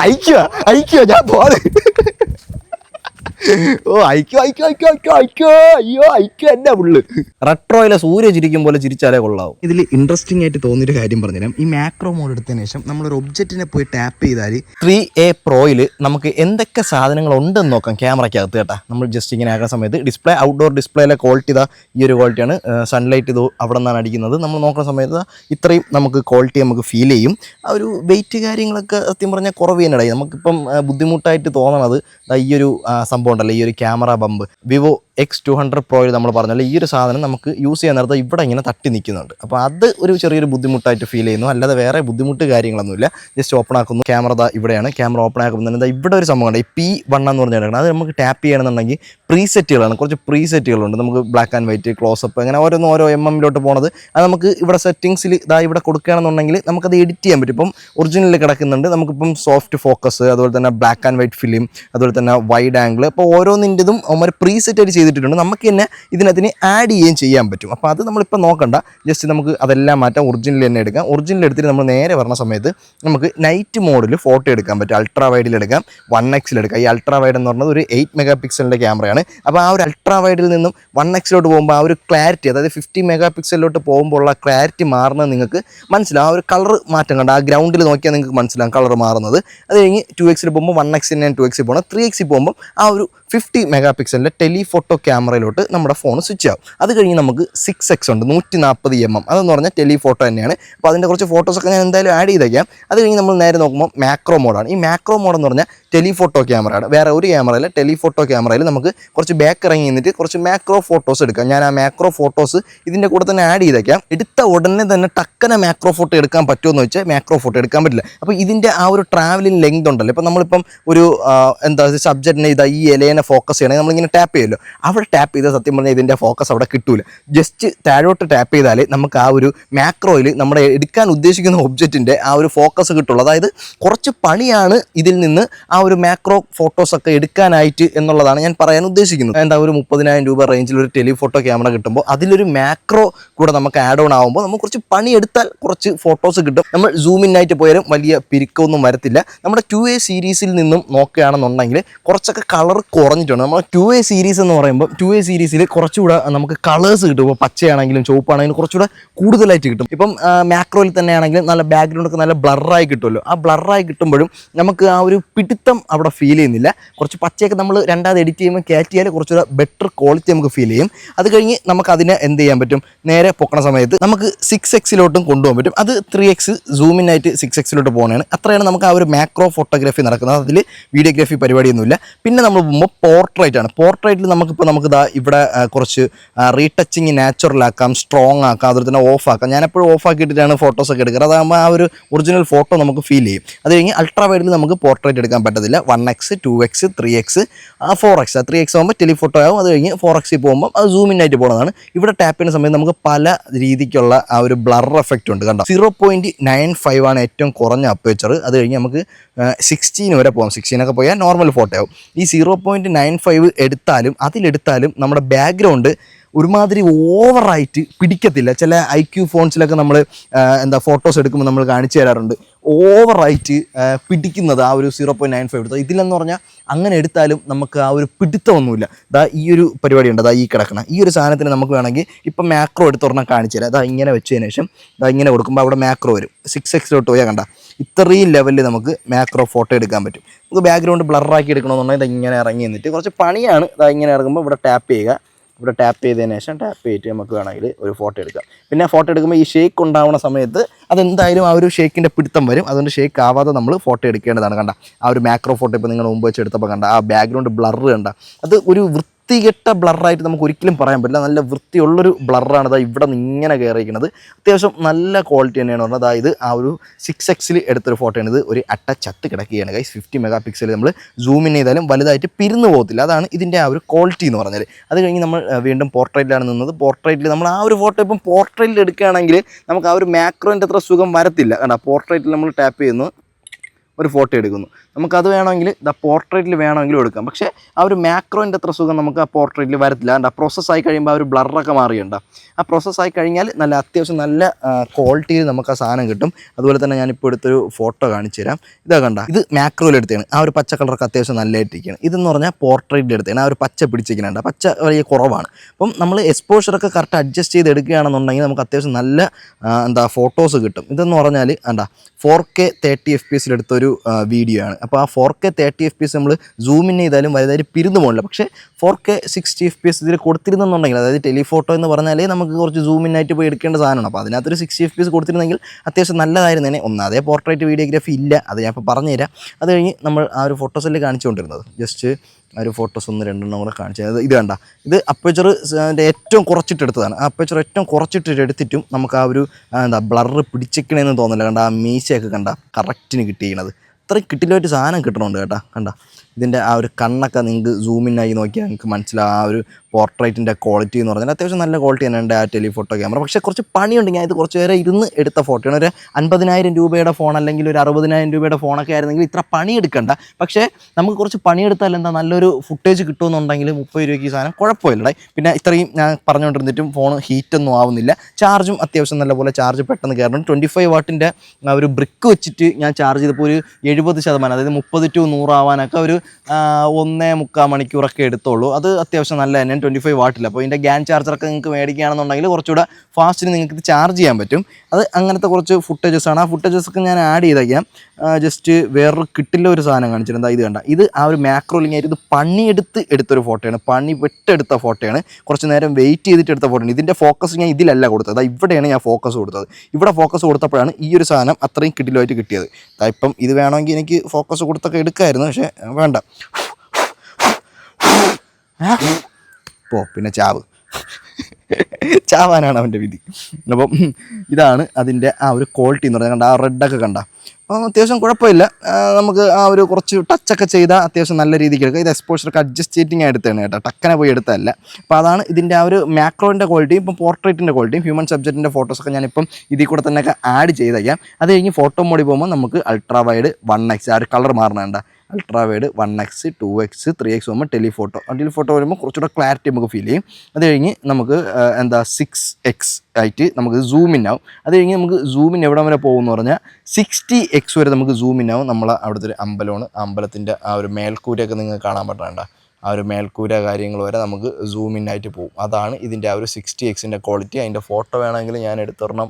അയക്കുക അയക്കുക ഞാൻ പോവാതെ ഓ അയക്കോ അയക്കോ അയക്കോ അയക്കോ അയക്കോ അയ്യോ അയക്കോ എന്നെ പുള്ള് റെട്രോയിലെ സൂര്യ ചിരിക്കും പോലെ ചിരിച്ചാലേ കൊള്ളാവും. ഇതിൽ ഇൻട്രസ്റ്റിംഗ് ആയിട്ട് തോന്നിയൊരു കാര്യം പറഞ്ഞുതരാം. ഈ മാക്രോ മോഡ് എടുത്തതിന് ശേഷം ഒരു ഒബ്ജക്റ്റിനെ പോയി ടാപ്പ് ചെയ്താൽ ത്രീ എ പ്രോയിൽ നമുക്ക് എന്തൊക്കെ സാധനങ്ങൾ ഉണ്ടെന്ന് നോക്കാം ക്യാമറയ്ക്കകത്ത് കേട്ടാ. നമ്മൾ ജസ്റ്റ് ഇങ്ങനെ ആക്കുന്ന സമയത്ത് ഡിസ്പ്ലേ ഔട്ട്ഡോർ ഡിസ്പ്ലേയിലെ ക്വാളിറ്റി ഇതാ ഈ ഒരു ക്വാളിറ്റിയാണ് സൺലൈറ്റ് ഇത് അവിടെ നിന്നാണ് അടിക്കുന്നത്. നമ്മൾ നോക്കുന്ന സമയത്ത് ഇത്രയും നമുക്ക് ക്വാളിറ്റി നമുക്ക് ഫീൽ ചെയ്യും. ആ ഒരു വെയിറ്റ് കാര്യങ്ങളൊക്കെ സത്യം പറഞ്ഞാൽ കുറവ് തന്നെയായി നമുക്കിപ്പം ബുദ്ധിമുട്ടായിട്ട് തോന്നണത് ഈ ഒരു സംഭവം ഉണ്ടല്ലോ ഈ ഒരു camera bump Vivo X two hundred പ്രോയിൽ നമ്മൾ പറഞ്ഞല്ലോ ഈ ഒരു സാധനം നമുക്ക് യൂസ് ചെയ്യാൻ നേരത്തെ ഇവിടെ ഇങ്ങനെ തട്ടി നിൽക്കുന്നുണ്ട്. അപ്പോൾ അത് ഒരു ചെറിയൊരു ബുദ്ധിമുട്ടായിട്ട് ഫീൽ ചെയ്യുന്നു. അല്ലാതെ വേറെ ബുദ്ധിമുട്ട് കാര്യങ്ങളൊന്നുമില്ല. ജസ്റ്റ് ഓപ്പൺ ആക്കുന്നു. ക്യാമറ ദാ ഇവിടെയാണ്. ക്യാമറ ഓപ്പൺ ആക്കുമ്പോൾ തന്നെ ഇവിടെ ഒരു സംഭവം ഉണ്ട് ഈ പി വൺ എന്ന് പറഞ്ഞാൽ കിടക്കുന്നത് അത് നമുക്ക് ടാപ്പ് ചെയ്യണമെന്നുണ്ടെങ്കിൽ പ്രീസെറ്റുകളാണ് കുറച്ച് പ്രീസെറ്റുകളുണ്ട് നമുക്ക് black and white close up അങ്ങനെ ഓരോന്ന് ഓരോ എം എമ്മിലോട്ട് പോണത്. അത് നമുക്ക് ഇവിടെ സെറ്റിങ്സിൽ ഇതാ ഇവിടെ കൊടുക്കുകയാണെന്നുണ്ടെങ്കിൽ നമുക്കത് എഡിറ്റ് ചെയ്യാൻ പറ്റും. ഇപ്പം ഒറിജിനലിൽ കിടക്കുന്നുണ്ട്. നമുക്കിപ്പം സോഫ്റ്റ് ഫോക്കസ് അതുപോലെ തന്നെ ബ്ലാക്ക് ആൻഡ് വൈറ്റ് ഫിലിം അതുപോലെ തന്നെ വൈഡ് ആംഗിൾ അപ്പോൾ ഓരോന്നിന്റെതും അവന്മാർ പ്രീസെറ്റ് ആയിട്ട് ചെയ്തിട്ടുണ്ട്. നമുക്ക് തന്നെ ഇതിനകത്തിന് ആഡ് ചെയ്യുകയും ചെയ്യാൻ പറ്റും. അപ്പോൾ അത് നമ്മളിപ്പോൾ നോക്കണ്ട. ജസ്റ്റ് നമുക്ക് അതെല്ലാം മാറ്റാം. ഒറിജിനൽ തന്നെ എടുക്കാം. ഒറിജിനൽ എടുത്തിട്ട് നമ്മൾ നേരെ വരണ സമയത്ത് നമുക്ക് നൈറ്റ് മോഡിൽ ഫോട്ടോ എടുക്കാൻ പറ്റും. അൾട്രാ വൈഡിൽ എടുക്കാം. വൺ എക്സിൽ എടുക്കാം. ഈ അൾട്രാ വൈഡ് എന്ന് പറഞ്ഞത് ഒരു എയ്റ്റ് മെഗാ പിക്സലിന്റെ ക്യാമറയാണ് അപ്പോൾ ആ ഒരു അൾട്രാ വൈഡിൽ നിന്നും വൺ എക്സിലോട്ട് പോകുമ്പോൾ ആ ഒരു ക്ലാരിറ്റി അതായത് ഫിഫ്റ്റി മെഗാ പിക്സലിലോട്ട് പോകുമ്പോൾ ഉള്ള ക്ലാരിറ്റി മാറുന്നത് നിങ്ങൾക്ക് മനസ്സിലാവും. ആ ഒരു കളർ മാറ്റം കണ്ട ആ ഗ്രൗണ്ടിൽ നോക്കിയാൽ നിങ്ങൾക്ക് മനസ്സിലാവും കളർ മാറുന്നത്. അത് കഴിഞ്ഞ് ടു എക്സിൽ പോകുമ്പോൾ വൺ എക്സിൽ ഞാൻ ടു എക്സിൽ പോകണം ത്രീ എക്സിൽ പോകുമ്പോൾ ആ ഒരു ഫിഫ്റ്റി മെഗാ പിക്സലിന്റെ ടെലിഫോട്ടോ ക്യാമറയിലോട്ട് നമ്മുടെ ഫോൺ സ്വിച്ച് ആവും. അത് കഴിഞ്ഞ് നമുക്ക് സിക്സ് എക്സ് ഉണ്ട് നൂറ്റി നാൽപ്പത് എം എം അതെന്ന് പറഞ്ഞാൽ ടെലിഫോട്ടോ തന്നെയാണ്. അപ്പോൾ അതിന്റെ കുറച്ച് ഫോട്ടോസൊക്കെ ഞാൻ എന്തായാലും ആഡ് ചെയ്തേക്കാം. അത് കഴിഞ്ഞ് നമ്മൾ നേരെ നോക്കുമ്പോൾ മാക്രോ മോഡാണ് ഈ മാക്രോ മോഡ് എന്ന് പറഞ്ഞാൽ ടെലിഫോട്ടോ ക്യാമറയാണ്. വേറെ ഒരു ക്യാമറയിൽ ടെലിഫോട്ടോ ക്യാമറയിൽ നമുക്ക് കുറച്ച് ബാക്ക് ഇറങ്ങി നിന്നിട്ട് കുറച്ച് മാക്രോ ഫോട്ടോസ് എടുക്കാം. ഞാൻ ആ മാക്രോ ഫോട്ടോസ് ഇതിന്റെ കൂടെ തന്നെ ആഡ് ചെയ്തേക്കാം. എടുത്ത ഉടനെ തന്നെ ടക്കനെ മാക്രോ ഫോട്ടോ എടുക്കാൻ പറ്റുമോ വെച്ചാൽ മാക്രോ ഫോട്ടോ എടുക്കാൻ പറ്റില്ല. അപ്പോൾ ഇതിന്റെ ആ ഒരു ട്രാവലിംഗ് ലെങ്ത് ഉണ്ടല്ലോ. ഇപ്പോൾ നമ്മളിപ്പം ഒരു എന്താ സബ്ജക്റ്റിനെ ഇതാ ഈ ഇലേനെ ഫോക്കസ് ചെയ്യണമെങ്കിൽ നമ്മളിങ്ങനെ ടാപ്പ് ചെയ്യുമല്ലോ. അവിടെ ടാപ്പ് ചെയ്താൽ സത്യം പറഞ്ഞാൽ ഇതിന്റെ ഫോക്കസ് അവിടെ കിട്ടൂല. ജസ്റ്റ് താഴോട്ട് ടാപ്പ് ചെയ്താലേ നമുക്ക് ആ ഒരു മാക്രോയിൽ നമ്മുടെ എടുക്കാൻ ഉദ്ദേശിക്കുന്ന ഒബ്ജക്റ്റിന്റെ ആ ഒരു ഫോക്കസ് കിട്ടുള്ളൂ. അതായത് കുറച്ച് പണിയാണ് ഇതിൽ നിന്ന് ആ ഒരു മാക്രോ ഫോട്ടോസ് ഒക്കെ എടുക്കാനായിട്ട് എന്നുള്ളതാണ് ഞാൻ പറയാൻ ഉദ്ദേശിക്കുന്നത്. എന്താ ഒരു മുപ്പതിനായിരം രൂപ റേഞ്ചിൽ ഒരു ടെലിഫോട്ടോ ക്യാമറ കിട്ടുമ്പോൾ അതിലൊരു മാക്രോ കൂടെ നമുക്ക് ആഡ് ഓൺ ആകുമ്പോൾ നമുക്ക് കുറച്ച് പണിയെടുത്താൽ കുറച്ച് ഫോട്ടോസ് കിട്ടും. നമ്മൾ സൂം ഇൻ ആയിട്ട് പോയാലും വലിയ പിരിക്കമൊന്നും വരത്തില്ല. നമ്മുടെ ടു എ സീരീസിൽ നിന്നും നോക്കുകയാണെന്നുണ്ടെങ്കിൽ കുറച്ചൊക്കെ കളർ കുറഞ്ഞിട്ടുണ്ട്. നമ്മൾ ടു എ സീരീസ് എന്ന് പറയുമ്പോൾ ടു എ സീരീസിൽ കുറച്ചുകൂടെ നമുക്ക് കളേഴ്സ് കിട്ടും. ഇപ്പോൾ പച്ചയാണെങ്കിലും ചുവപ്പാണെങ്കിലും കുറച്ചുകൂടെ കൂടുതലായിട്ട് കിട്ടും. ഇപ്പം മാക്രോയിൽ തന്നെയാണെങ്കിലും നല്ല ബാക്ക്ഗ്രൗണ്ട് ഒക്കെ നല്ല ബ്ലറായി കിട്ടുമല്ലോ. ആ ബ്ലറായി കിട്ടുമ്പോഴും നമുക്ക് ആ ഒരു പിടുത്തം അവിടെ ഫീൽ ചെയ്യുന്നില്ല. കുറച്ച് പച്ചയൊക്കെ നമ്മൾ രണ്ടാമത് എഡിറ്റ് ചെയ്യുമ്പോൾ കയറ്റിയാൽ കുറച്ചുകൂടെ ബെറ്റർ ക്വാളിറ്റി നമുക്ക് ഫീൽ ചെയ്യും. അത് കഴിഞ്ഞ് നമുക്ക് അതിനെ എന്ത് ചെയ്യാൻ പറ്റും? നേരെ പൊക്കണ സമയത്ത് നമുക്ക് സിക്സ് എക്സിലോട്ടും കൊണ്ടുപോകാൻ പറ്റും. അത് ത്രീ എക്സ് സൂമിനായിട്ട് സിക്സ് എക്സിലോട്ട് പോകുന്നതാണ്. അത്രയാണ് നമുക്ക് ആ ഒരു മാക്രോ ഫോട്ടോഗ്രാഫി നടക്കുന്നത്. അതിൽ വീഡിയോഗ്രാഫി പരിപാടിയൊന്നുമില്ല. പിന്നെ നമ്മൾ പോകുമ്പോൾ പോർട്രേറ്റ് ആണ്. പോർട്രേറ്റിൽ നമുക്കിപ്പോൾ നമുക്ക് ദാ ഇവിടെ കുറച്ച് റീടച്ചിങ് നാച്ചുറൽ ആക്കാം സ്ട്രോങ് ആക്കാം അതുപോലെ തന്നെ ഓഫ് ആക്കാം. ഞാൻ എപ്പോഴും ഓഫ് ആക്കിയിട്ടാണ് ഫോട്ടോസൊക്കെ എടുക്കുന്നത്. അതാകുമ്പോൾ ആ ഒരു ഒറിജിനൽ ഫോട്ടോ നമുക്ക് ഫീൽ ചെയ്യും. അത് കഴിഞ്ഞ് അൾട്രാ വൈഡിൽ നമുക്ക് പോർട്രേറ്റ് എടുക്കാൻ പറ്റത്തില്ല one X two X three X ആ ഫോർ എക്സ് ആ ത്രീ എക്സ് ആകുമ്പോൾ ടെലിഫോട്ടോ ആകും അത് കഴിഞ്ഞ് ഫോർ എക്സിൽ പോകുമ്പോൾ അത് സൂം ഇൻ ആയിട്ട് പോകുന്നതാണ്. ഇവിടെ ടാപ്പ് ചെയ്യുന്ന സമയത്ത് നമുക്ക് പല രീതിക്കുള്ള ആ ഒരു ബ്ലർ എഫക്റ്റ് ഉണ്ട്. കണ്ടോ? സീറോ പോയിന്റ് നയൻ ഫൈവ് ആണ് ഏറ്റവും കുറഞ്ഞ അപ്പേച്ചർ അത് കഴിഞ്ഞ് നമുക്ക് സിക്സ്റ്റീൻ വരെ പോകാം. സിക്സ്റ്റീനൊക്കെ പോയാൽ നോർമൽ ഫോട്ടോ ആവും. ഈ സീറോ പോയിന്റ് നയൻ ഫൈവ് എടുത്താലും അതിലെടുത്താലും നമ്മുടെ ബാക്ക്ഗ്രൗണ്ട് ഒരുമാതിരി ഓവറായിട്ട് പിടിക്കത്തില്ല. ചില ഐ ക്യു ഫോൺസിലൊക്കെ നമ്മൾ എന്താ ഫോട്ടോസ് എടുക്കുമ്പോൾ നമ്മൾ കാണിച്ചു തരാറുണ്ട്. ഓവറായിട്ട് പിടിക്കുന്നത് ആ ഒരു സീറോ പോയിന്റ് നയൻ ഫൈവ് എടുത്തത് ഇതിലെന്ന് പറഞ്ഞാൽ അങ്ങനെ എടുത്താലും നമുക്ക് ആ ഒരു പിടുത്തമൊന്നുമില്ല. ദാ ഈ ഒരു പരിപാടി ഉണ്ട് അതാ ഈ കിടക്കണം. ഈ ഒരു സാധനത്തിന് നമുക്ക് വേണമെങ്കിൽ ഇപ്പം മാക്രോ എടുത്തൊരെണ്ണം കാണിച്ചു തരാം. അതാ ഇങ്ങനെ വെച്ചതിന് ശേഷം ദാ ഇങ്ങനെ കൊടുക്കുമ്പോൾ അവിടെ മാക്രോ വരും. സിക്സ് എക്സിലോട്ട് പോയാൽ കണ്ട. ഇത്രയും ലെവലിൽ നമുക്ക് മാക്രോ ഫോട്ടോ എടുക്കാൻ പറ്റും. നമുക്ക് ബാക്ക്ഗ്രൗണ്ട് ബ്ലറാക്കി എടുക്കണമെന്നുണ്ടെങ്കിൽ ഇത് ഇങ്ങനെ ഇറങ്ങി നിന്നിട്ട് കുറച്ച് പണിയാണ്. ദാ ഇങ്ങനെ ഇറങ്ങുമ്പോൾ ഇവിടെ ടാപ്പ് ചെയ്യുക. ഇവിടെ ടാപ്പ് ചെയ്തതിന് ശേഷം ടാപ്പ് ചെയ്തിട്ട് നമുക്ക് വേണമെങ്കിൽ ഒരു ഫോട്ടോ എടുക്കാം. പിന്നെ ഫോട്ടോ എടുക്കുമ്പോൾ ഈ ഷേക്ക് ഉണ്ടാവുന്ന സമയത്ത് അതെന്തായാലും ആ ഒരു ഷേക്കിന്റെ പിടുത്തം വരും. അതുകൊണ്ട് ഷേക്ക് ആവാതെ നമ്മൾ ഫോട്ടോ എടുക്കേണ്ടതാണ്. കണ്ട ആ ഒരു മാക്രോ ഫോട്ടോ ഇപ്പോൾ നിങ്ങൾ മുമ്പ് വെച്ച് എടുത്തപ്പോൾ കണ്ട ആ ബാക്ക്ഗ്രൗണ്ട് ബ്ലർ കണ്ട അത് ഒരു വൃത്തികെട്ട ബ്ലറായിട്ട് നമുക്ക് ഒരിക്കലും പറയാൻ പറ്റില്ല. നല്ല വൃത്തിയുള്ളൊരു ബ്ലറാണ് അതാ ഇവിടെ നിന്ന് ഇങ്ങനെ കയറിയിരിക്കുന്നത്. അത്യാവശ്യം നല്ല ക്വാളിറ്റി തന്നെയാണ് പറഞ്ഞത്. അതായത് ആ ഒരു സിക്സ് എക്സിൽ എടുത്തൊരു ഫോട്ടോയാണ് ഇത്. ഒരു അട്ട ചത്ത് കിടക്കുകയാണ് ഗൈസ് ഫിഫ്റ്റി മെഗാ പിക്സൽ നമ്മൾ സൂം ഇൻ ചെയ്താലും വലുതായിട്ട് പിരിന്നു പോകത്തില്ല. അതാണ് ഇതിന്റെ ആ ഒരു ക്വാളിറ്റി എന്ന് പറഞ്ഞാൽ അത് കഴിഞ്ഞ് നമ്മൾ വീണ്ടും പോർട്രേറ്റിലാണ് നിന്നത്. പോർട്രേറ്റിൽ നമ്മൾ ആ ഒരു ഫോട്ടോ ഇപ്പം പോർട്രേറ്റിൽ എടുക്കുകയാണെങ്കിൽ നമുക്ക് ആ ഒരു മാക്രോന്റെ അത്ര സുഖം വരത്തില്ല. കണ്ട പോർട്രേറ്റിൽ നമ്മൾ ടാപ്പ് ചെയ്യുന്നു. ഒരു ഫോട്ടോ എടുക്കുന്നു. നമുക്കത് വേണമെങ്കിൽ ദ പോർട്രേറ്റിൽ വേണമെങ്കിലും എടുക്കാം. പക്ഷേ ആ ഒരു മാക്രോന്റെ അത്ര സുഖം നമുക്ക് ആ പോർട്രേറ്റിൽ വരത്തില്ല. ആ പ്രോസസ്സ് ആയി കഴിയുമ്പോൾ ആ ഒരു ബ്ലറൊക്കെ മാറിയുണ്ട് ആ പ്രോസസ്സ് ആയി കഴിഞ്ഞാൽ നല്ല അത്യാവശ്യം നല്ല ക്വാളിറ്റിയിൽ നമുക്ക് ആ സാധനം കിട്ടും. അതുപോലെ തന്നെ ഞാനിപ്പോൾ എടുത്തൊരു ഫോട്ടോ കാണിച്ചു തരാം. ഇതാ കണ്ട ഇത് മാക്രോയിൽ എടുത്തതാണ്. ആ ഒരു പച്ച കളറൊക്കെ അത്യാവശ്യം നല്ലതായിട്ടിരിക്കുകയാണ് ഇതെന്ന് പറഞ്ഞാൽ പോർട്രേറ്റിൽ എടുത്താണ് ആ ഒരു പച്ച പിടിച്ചിരിക്കുന്നുണ്ട്. പച്ച വലിയ കുറവാണ്. അപ്പം നമ്മൾ എക്സ്പോഷറൊക്കെ കറക്റ്റ് അഡ്ജസ്റ്റ് ചെയ്ത് എടുക്കുകയാണെന്നുണ്ടെങ്കിൽ നമുക്ക് അത്യാവശ്യം നല്ല എന്താ ഫോട്ടോസ് കിട്ടും. ഇതെന്ന് പറഞ്ഞാൽ എന്താ four K thirty F P എസിലെടുത്തൊരു video ആണ്. അപ്പോൾ ആ four K thirty F P S നമ്മൾ സൂമിൻ ചെയ്താലും വലുതായിട്ട് പിരിന്നു പോകില്ല പക്ഷേ four K sixty F P S ഇതിൽ കൊടുത്തിരുന്നെന്നുണ്ടെങ്കിൽ അതായത് ടെലിഫോട്ടോ എന്ന് പറഞ്ഞാലേ നമുക്ക് കുറച്ച് സൂമിനായിട്ട് പോയി എടുക്കേണ്ട സാധനമാണ്. അപ്പോൾ അതിനകത്തൊരു സിക്സ്റ്റി എഫ് പി എസ് കൊടുത്തിരുന്നെങ്കിൽ അത്യാവശ്യം നല്ലതായിരുന്നേനെ ഒന്ന് അതേ പോർട്രേറ്റ് വീഡിയോഗ്രാഫി ഇല്ല. അത് ഞാൻ ഇപ്പോൾ പറഞ്ഞുതരാം. അത് കഴിഞ്ഞ് നമ്മൾ ആ ഒരു ഫോട്ടോസിൽ കാണിച്ചുകൊണ്ടിരുന്നത്. ജസ്റ്റ് ആ ഒരു ഫോട്ടോസ് ഒന്ന് രണ്ടെണ്ണം കൂടെ കാണിച്ചത് ഇത് കണ്ട ഇത് അപ്പച്ചർ ഏറ്റവും കുറച്ചിട്ടെടുത്തതാണ്. ആ അപ്പച്ചർ ഏറ്റവും കുറച്ചിട്ട് എടുത്തിട്ടും നമുക്ക് ആ ഒരു എന്താ ബ്ലർ പിടിച്ചിക്കണേന്ന് തോന്നില്ല കണ്ട ആ മീശയൊക്കെ കണ്ട കറക്റ്റിന് കിട്ടിയിരിക്കണത്. ഇത്രയും ഒരു സാധനം കിട്ടണുണ്ട് കേട്ടാ. കണ്ട? ഇതിന്റെ ആ ഒരു കണ്ണൊക്കെ നിങ്ങൾക്ക് സൂമിനായി നോക്കിയാൽ നിങ്ങൾക്ക് മനസ്സിലാവും ആ ഒരു പോർട്രേറ്റിന്റെ ക്വാളിറ്റി എന്ന് പറഞ്ഞാൽ അത്യാവശ്യം നല്ല ക്വാളിറ്റി തന്നെയുണ്ട് ആ ടെലിഫോട്ടോ ക്യാമറ. പക്ഷേ കുറച്ച് പണിയുണ്ട്. ഞാൻ ഇത് കുറച്ച് നേരം ഇരുന്ന് എടുത്ത ഫോട്ടോയാണ് ഒരു അൻപതിനായിരം രൂപയുടെ ഫോൺ അല്ലെങ്കിൽ ഒരു അറുപതിനായിരം രൂപയുടെ ഫോണൊക്കെ ആയിരുന്നെങ്കിൽ ഇത്ര പണിയെടുക്കണ്ട പക്ഷേ നമുക്ക് കുറച്ച് പണിയെടുത്താൽ എന്താ നല്ലൊരു ഫുട്ടേജ് കിട്ടുമെന്നുണ്ടെങ്കിൽ മുപ്പത് രൂപയ്ക്ക് ഈ സാധനം കുഴപ്പമില്ലടേ. പിന്നെ ഇത്രയും ഞാൻ പറഞ്ഞുകൊണ്ടിരുന്നിട്ടും ഫോൺ ഹീറ്റൊന്നും ആവുന്നില്ല. ചാർജും അത്യാവശ്യം നല്ലപോലെ ചാർജ് പെട്ടെന്ന് കയറണം ട്വന്റി ഫൈവ് വാട്ടിന്റെ ഒരു ബ്രിക്ക് വെച്ചിട്ട് ഞാൻ ചാർജ് ചെയ്തപ്പോൾ ഒരു എഴുപത് ശതമാനം അതായത് മുപ്പത് ടു നൂറാവാനൊക്കെ ഒരു ഒന്നേ മുക്കാൽ മണിക്കൂറൊക്കെ എടുത്തോളൂ. അത് അത്യാവശ്യം നല്ല തന്നെ ട്വന്റി ഫൈവ് വാട്ടിൽ അപ്പോൾ ഇതിന്റെ ഗ്യാൻ ചാർജറൊക്കെ നിങ്ങൾക്ക് മേടിക്കുകയാണെന്നുണ്ടെങ്കിൽ കുറച്ചുകൂടെ ഫാസ്റ്റിന് നിങ്ങൾക്ക് ഇത് ചാർജ് ചെയ്യാൻ പറ്റും. അത് അങ്ങനത്തെ കുറച്ച് ഫുട്ടേജസ് ആണ്. ആ ഫുട്ടേജസ് ഒക്കെ ഞാൻ ആഡ് ചെയ്തേക്കാം. ജസ്റ്റ് വേറൊരു കിട്ടില്ല ഒരു സാധനം കാണിച്ചിട്ടുണ്ട് ഇത് കണ്ട. ഇത് ആ ഒരു മാക്രോ ലിങ്ക് ആയിട്ട് ഇത് പണിയെടുത്ത് എടുത്തൊരു ഫോട്ടോയാണ് പണി വെട്ടെടുത്ത ഫോട്ടോയാണ് കുറച്ച് നേരം വെയിറ്റ് ചെയ്തിട്ട് എടുത്ത ഫോട്ടോ ഇതിന്റെ ഫോക്കസ് ഞാൻ ഇതിലല്ല കൊടുത്തത്. അതാ ഇവിടെയാണ് ഞാൻ ഫോക്കസ് കൊടുത്തത്. ഇവിടെ ഫോക്കസ് കൊടുത്തപ്പോഴാണ് ഈ ഒരു സാധനം അത്രയും കിട്ടിലുമായിട്ട് കിട്ടിയത്. ഇപ്പം ഇത് വേണമെങ്കിൽ എനിക്ക് ഫോക്കസ് കൊടുത്തൊക്കെ എടുക്കായിരുന്നു പക്ഷേ വേണ്ട. പോ പിന്നെ ചാവ്. ചാവാനാണ് അവന്റെ വിധി. അപ്പം ഇതാണ് അതിന്റെ ആ ഒരു ക്വാളിറ്റി എന്ന് പറഞ്ഞാൽ കണ്ട ആ റെഡൊക്കെ കണ്ട. അപ്പം അത്യാവശ്യം കുഴപ്പമില്ല. നമുക്ക് ആ ഒരു കുറച്ച് ടച്ചൊക്കെ ചെയ്താൽ അത്യാവശ്യം നല്ല രീതിക്ക് എടുക്കുക ഇത് എക്സ്പോഷറൊക്കെ അഡ്ജസ്റ്റ് ചെയ്തിങ് എടുത്താണ് കേട്ടോ. ടക്കനെ പോയി എടുത്തതല്ല. അപ്പോൾ അതാണ് ഇതിന്റെ ആ ഒരു മാക്രോന്റെ ക്വാളിറ്റിയും ഇപ്പം പോർട്രേറ്റിന്റെ ക്വാളിറ്റിയും ഹ്യൂമൻ സബ്ജക്റ്റിന്റെ ഫോട്ടോസൊക്കെ ഞാനിപ്പം ഇതിൽ കൂടെ തന്നെയൊക്കെ ആഡ് ചെയ്തേക്കാം. അത് കഴിഞ്ഞ് ഫോട്ടോ മോഡിൽ പോകുമ്പോൾ നമുക്ക് അൾട്രാ വൈഡ് വൺ എക്സ് ആ ഒരു colour മാറണേണ്ട ultra wide one X two X three X വരുമ്പോൾ ടെലിഫോട്ടോ. ടെലിഫോട്ടോ വരുമ്പോൾ കുറച്ചുകൂടെ ക്ലാരിറ്റി നമുക്ക് ഫീൽ ചെയ്യും. അത് കഴിഞ്ഞ് നമുക്ക് എന്താ സിക്സ് എക്സ് ആയിട്ട് നമുക്ക് സൂം ഇൻ ആവും. അത് കഴിഞ്ഞ് നമുക്ക് ഇൻ എവിടെ വരെ പോകുമെന്ന് പറഞ്ഞാൽ സിക്സ്റ്റി എക്സ് വരെ നമുക്ക് സൂം ഇൻ ആവും നമ്മൾ അവിടുത്തെ ഒരു അമ്പലമാണ്. അമ്പലത്തിന്റെ ആ ഒരു മേൽക്കൂരയൊക്കെ നിങ്ങൾക്ക് കാണാൻ പറ്റണ്ട. ആ ഒരു മേൽക്കൂര കാര്യങ്ങൾ വരെ നമുക്ക് സൂം ഇൻ ആയിട്ട് പോകും. അതാണ് ഇതിന്റെ ആ ഒരു സിക്സ്റ്റി എക്സിന്റെ ക്വാളിറ്റി അതിന്റെ ഫോട്ടോ വേണമെങ്കിൽ ഞാൻ എടുത്തൊരെണ്ണം